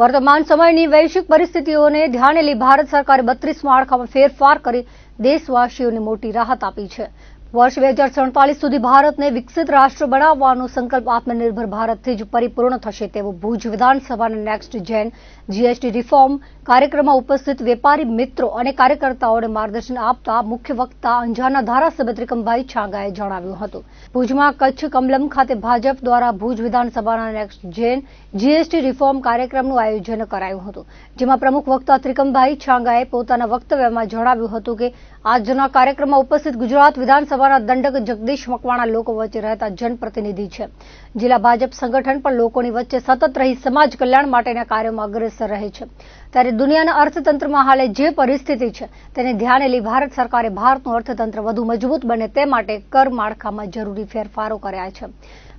વર્તમાન સમયની વૈશ્વિક પરિસ્થિતિઓને ધ્યાને લઈ ભારત સરકારે બત્રીસ માળખામાં ફેરફાર કરી દેશવાસીઓને મોટી રાહત આપી છે. વર્ષ બે હજાર સડતાલીસ સુધી ભારતને વિકસિત રાષ્ટ્ર બનાવવાનો સંકલ્પ આત્મનિર્ભર ભારતથી જ પરિપૂર્ણ થશે તેવું ભુજ વિધાનસભાના નેક્સ્ટ જેન જીએસટી રિફોર્મ કાર્યક્રમમાં ઉપસ્થિત વેપારી મિત્રો અને કાર્યકર્તાઓને માર્ગદર્શન આપતા મુખ્ય વક્તા અંજારના ધારાસભ્ય ત્રિકમભાઈ છાંગાએ જણાવ્યું હતું. ભુજમાં કચ્છ કમલમ ખાતે ભાજપ દ્વારા ભુજ વિધાનસભાના નેક્સ્ટ જેન જીએસટી રિફોર્મ કાર્યક્રમનું આયોજન કરાયું હતું. જેમાં પ્રમુખ વક્તા ત્રિકમભાઈ છાંગાએ પોતાના વક્તવ્યમાં જણાવ્યું હતું કે આજના કાર્યક્રમમાં ઉપસ્થિત ગુજરાત વિધાનસભાના દંડક જગદીશ મકવાણા લોકો વચ્ચે રહેતા જનપ્રતિનિધિ છે. જિલ્લા ભાજપ સંગઠન પણ લોકોની વચ્ચે સતત રહી સમાજ કલ્યાણ માટેના કાર્યોમાં અગ્રેસર રહે છે. ત્યારે દુનિયાના અર્થતંત્રમાં હાલે જે પરિસ્થિતિ છે, તેને ધ્યાને લઈ ભારત સરકારે ભારતનું અર્થતંત્ર વધુ મજબૂત બને તે માટે કર માળખામાં જરૂરી ફેરફારો કર્યા છે.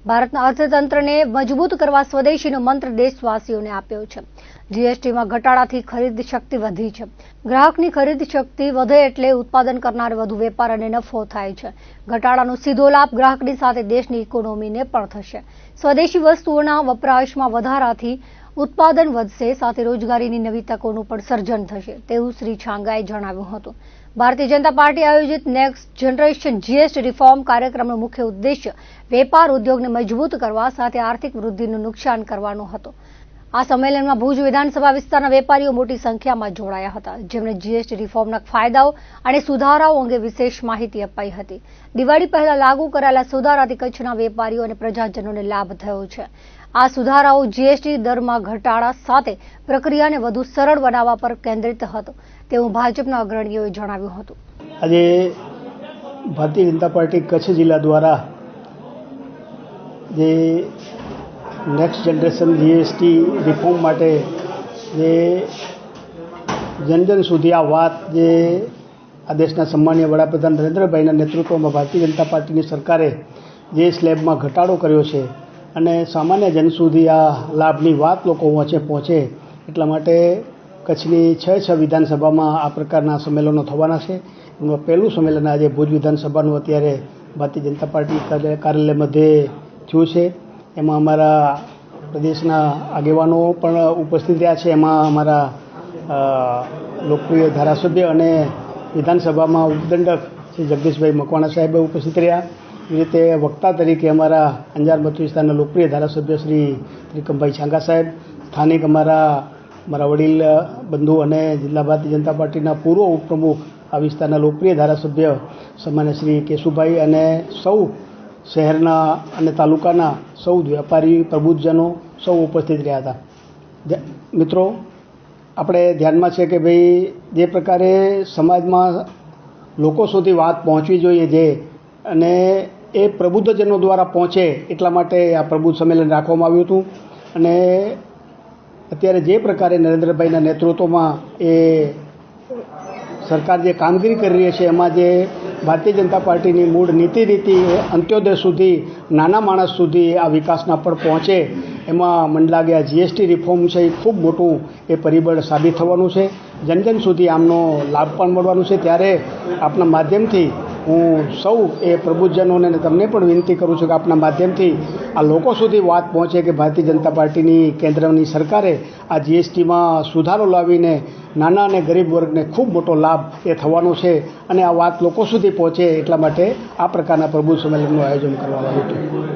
ભારતના અર્થતંત્રને મજબૂત કરવા સ્વદેશીનો મંત્ર દેશવાસીઓને આપ્યો છે. જીએસટીમાં ઘટાડાથી ખરીદ શક્તિ વધી છે. ગ્રાહકની ખરીદ શક્તિ વધે એટલે ઉત્પાદન કરનાર વધુ વેપાર અને નફો થાય છે. ઘટાડાનો સીધો લાભ ગ્રાહકની સાથે દેશની ઇકોનોમીને પણ થશે. સ્વદેશી વસ્તુઓના વપરાશમાં વધારાથી ઉત્પાદન વધશે, સાથે રોજગારીની નવી તકોનું પણ સર્જન થશે, તેવું શ્રી છાંગાએ જણાવ્યું હતું. ભારતીય જનતા પાર્ટી આયોજિત નેક્સ્ટ જનરેશન જીએસટી રિફોર્મ કાર્યક્રમનો મુખ્ય ઉદ્દેશ્ય વેપાર ઉદ્યોગને મજબૂત કરવા, સાથે આર્થિક વૃદ્ધિનું નુકસાન કરવાનો હતો. આ સંમેલનમાં ભુજ વિધાનસભા વિસ્તારના વેપારીઓ મોટી સંખ્યામાં જોડાયા હતા. જેમણે જીએસટી રિફોર્મના ફાયદાઓ અને સુધારાઓ અંગે વિશેષ માહિતી અપાઈ હતી. દિવાળી પહેલા લાગુ કરાયેલા સુધારાથી કચ્છના વેપારીઓ અને પ્રજાજનોને લાભ થયો છે. આ સુધારાઓ જીએસટી દરમાં ઘટાડા સાથે પ્રક્રિયાને વધુ સરળ બનાવવા પર કેન્દ્રિત હતો, તેવું ભાજપના અગ્રણીઓએ જણાવ્યું હતું. આજે ભારતીય જનતા પાર્ટી કચ્છ જિલ્લા દ્વારા જે નેક્સ્ટ જનરેશન જીએસટી રિફોર્મ માટે જે જન જન સુધી આ વાત જે આ દેશના સન્માનીય વડાપ્રધાન નરેન્દ્રભાઈના નેતૃત્વમાં ભારતીય જનતા પાર્ટીની સરકારે જે સ્લેબમાં ઘટાડો કર્યો છે અને સામાન્ય જન સુધી આ લાભની વાત લોકો વચ્ચે પહોંચે એટલા માટે કચ્છની છ છ વિધાનસભામાં આ પ્રકારના સંમેલનો થવાના છે. એમાં પહેલું સંમેલન આજે ભુજ વિધાનસભાનું અત્યારે ભારતીય જનતા પાર્ટી કાર્યાલય મધ્યે થયું છે. એમાં અમારા પ્રદેશના આગેવાનો પણ ઉપસ્થિત રહ્યા છે. એમાં અમારા લોકપ્રિય ધારાસભ્ય અને વિધાનસભામાં ઉપદંડક શ્રી જગદીશભાઈ મકવાણા સાહેબ ઉપસ્થિત રહ્યા. રીતે વક્તા તરીકે અમારા અંજાર મત વિસ્તારના લોકપ્રિય ધારાસભ્ય શ્રી ત્રિકમભાઈ છાંગા સાહેબ, સ્થાનિક અમારા મારા વડીલ, બંધુ અને જિલ્લા ભારતીય જનતા પાર્ટીના પૂર્વ ઉપપ્રમુખ આ વિસ્તારના લોકપ્રિય ધારાસભ્ય સમાન્ય શ્રી કેશુભાઈ અને સૌ શહેરના અને તાલુકાના સૌ વેપારી પ્રબુદ્ધજનો સૌ ઉપસ્થિત રહ્યા હતા. મિત્રો, આપણે ધ્યાનમાં છે કે ભાઈ, જે પ્રકારે સમાજમાં લોકો સુધી વાત પહોંચવી જોઈએ જે અને એ પ્રબુદ્ધજનો દ્વારા પહોંચે એટલા માટે આ પ્રબુદ્ધ સંમેલન રાખવામાં આવ્યું હતું. અને અત્યારે જે પ્રકારે નરેન્દ્રભાઈના નેતૃત્વમાં એ સરકાર જે કામગીરી કરી રહી છે, એમાં જે ભારતીય જનતા પાર્ટીની મૂળ નીતિ રીતિ અંત્યોદય સુધી, નાના માણસ સુધી આ વિકાસના પર પહોંચે, એમાં મને લાગે આ જીએસટી રિફોર્મ છે એ ખૂબ મોટું એ પરિબળ સાબિત થવાનું છે. જન જન સુધી આમનો લાભ પણ મળવાનો છે. ત્યારે આપણા માધ્યમથી હું સૌ એ પ્રબુદ્ધજનોને તમને પણ વિનંતી કરું છું કે આપણા માધ્યમથી આ લોકો સુધી વાત પહોંચે કે ભારતીય જનતા પાર્ટીની કેન્દ્રની સરકારે આ જીએસટીમાં સુધારો લાવીને નાના અને ગરીબ વર્ગને ખૂબ મોટો લાભ એ થવાનો છે અને આ વાત લોકો સુધી પહોંચે એટલા માટે આ પ્રકારના પ્રબુદ્ધ સંમેલનનું આયોજન કરવામાં આવ્યું હતું.